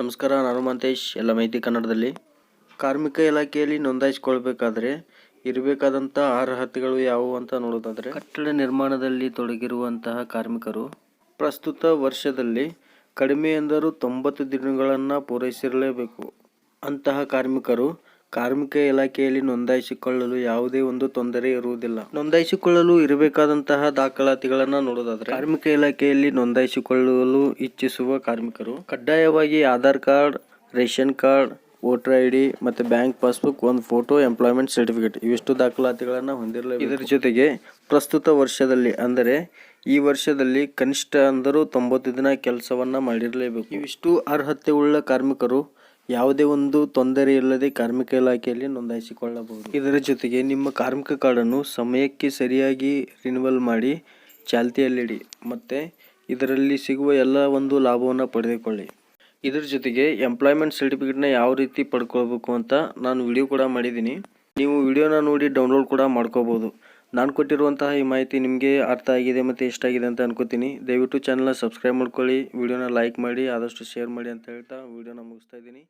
ನಮಸ್ಕಾರ, ನಾನು ಮಂತೇಶ್, ಎಲ್ಲ ಮೈತಿ ಕನ್ನಡದಲ್ಲಿ. ಕಾರ್ಮಿಕ ಇಲಾಖೆಯಲ್ಲಿ ನೋಂದಾಯಿಸಿಕೊಳ್ಬೇಕಾದ್ರೆ ಇರಬೇಕಾದಂಥ ಅರ್ಹತೆಗಳು ಯಾವುವು ಅಂತ ನೋಡೋದಾದರೆ, ಕಟ್ಟಡ ನಿರ್ಮಾಣದಲ್ಲಿ ತೊಡಗಿರುವಂತಹ ಕಾರ್ಮಿಕರು ಪ್ರಸ್ತುತ ವರ್ಷದಲ್ಲಿ ಕಡಿಮೆ ಎಂದರೂ ತೊಂಬತ್ತು ದಿನಗಳನ್ನು ಪೂರೈಸಿರಲೇಬೇಕು. ಅಂತಹ ಕಾರ್ಮಿಕರು ಕಾರ್ಮಿಕ ಇಲಾಖೆಯಲ್ಲಿ ನೋಂದಾಯಿಸಿಕೊಳ್ಳಲು ಯಾವುದೇ ಒಂದು ತೊಂದರೆ ಇರುವುದಿಲ್ಲ. ನೋಂದಾಯಿಸಿಕೊಳ್ಳಲು ಇರಬೇಕಾದಂತಹ ದಾಖಲಾತಿಗಳನ್ನು ನೋಡೋದಾದ್ರೆ, ಕಾರ್ಮಿಕ ಇಲಾಖೆಯಲ್ಲಿ ನೋಂದಾಯಿಸಿಕೊಳ್ಳಲು ಇಚ್ಛಿಸುವ ಕಾರ್ಮಿಕರು ಕಡ್ಡಾಯವಾಗಿ Aadhaar card, ration card, voter I D ಮತ್ತು ಬ್ಯಾಂಕ್ ಪಾಸ್ಬುಕ್, ಒಂದು ಫೋಟೋ, ಎಂಪ್ಲಾಯ್ಮೆಂಟ್ ಸರ್ಟಿಫಿಕೇಟ್ ಇವಿಷ್ಟು ದಾಖಲಾತಿಗಳನ್ನು ಹೊಂದಿರಲಿ ಇದರ ಜೊತೆಗೆ ಪ್ರಸ್ತುತ ವರ್ಷದಲ್ಲಿ, ಅಂದರೆ ಈ ವರ್ಷದಲ್ಲಿ ಕನಿಷ್ಠ ಅಂದರೂ ತೊಂಬತ್ತು ದಿನ ಕೆಲಸವನ್ನು ಮಾಡಿರಲೇಬೇಕು. ಇವಿಷ್ಟು ಅರ್ಹತೆ ಉಳ್ಳ ಕಾರ್ಮಿಕರು ಯಾವುದೇ ಒಂದು ತೊಂದರೆ ಇಲ್ಲದೆ ಕಾರ್ಮಿಕ ಇಲಾಖೆಯಲ್ಲಿ ನೋಂದಾಯಿಸಿಕೊಳ್ಳಬಹುದು. ಇದರ ಜೊತೆಗೆ ನಿಮ್ಮ ಕಾರ್ಮಿಕ ಕಾರ್ಡನ್ನು ಸಮಯಕ್ಕೆ ಸರಿಯಾಗಿ ರಿನಿವಲ್ ಮಾಡಿ ಚಾಲ್ತಿಯಲ್ಲಿಡಿ ಮತ್ತು ಇದರಲ್ಲಿ ಸಿಗುವ ಎಲ್ಲ ಒಂದು ಲಾಭವನ್ನು ಪಡೆದುಕೊಳ್ಳಿ. ಇದರ ಜೊತೆಗೆ ಎಂಪ್ಲಾಯ್ಮೆಂಟ್ ಸರ್ಟಿಫಿಕೇಟ್ನ ಯಾವ ರೀತಿ ಪಡ್ಕೊಳ್ಬೇಕು ಅಂತ ನಾನು ವಿಡಿಯೋ ಕೂಡ ಮಾಡಿದ್ದೀನಿ. ನೀವು ವಿಡಿಯೋನ ನೋಡಿ ಡೌನ್ಲೋಡ್ ಕೂಡ ಮಾಡ್ಕೋಬೋದು. ನಾನು ಕೊಟ್ಟಿರುವಂತಹ ಈ ಮಾಹಿತಿ ನಿಮಗೆ ಅರ್ಥ ಆಗಿದೆ ಮತ್ತು ಇಷ್ಟ ಆಗಿದೆ ಅಂತ ಅನ್ಕೋತೀನಿ. ದಯವಿಟ್ಟು ಚಾನಲ್ನ ಸಬ್ಸ್ಕ್ರೈಬ್ ಮಾಡ್ಕೊಳ್ಳಿ, ವಿಡಿಯೋನ ಲೈಕ್ ಮಾಡಿ, ಆದಷ್ಟು ಶೇರ್ ಮಾಡಿ ಅಂತ ಹೇಳ್ತಾ ವಿಡಿಯೋನ ಮುಗಿಸ್ತಾ ಇದ್ದೀನಿ.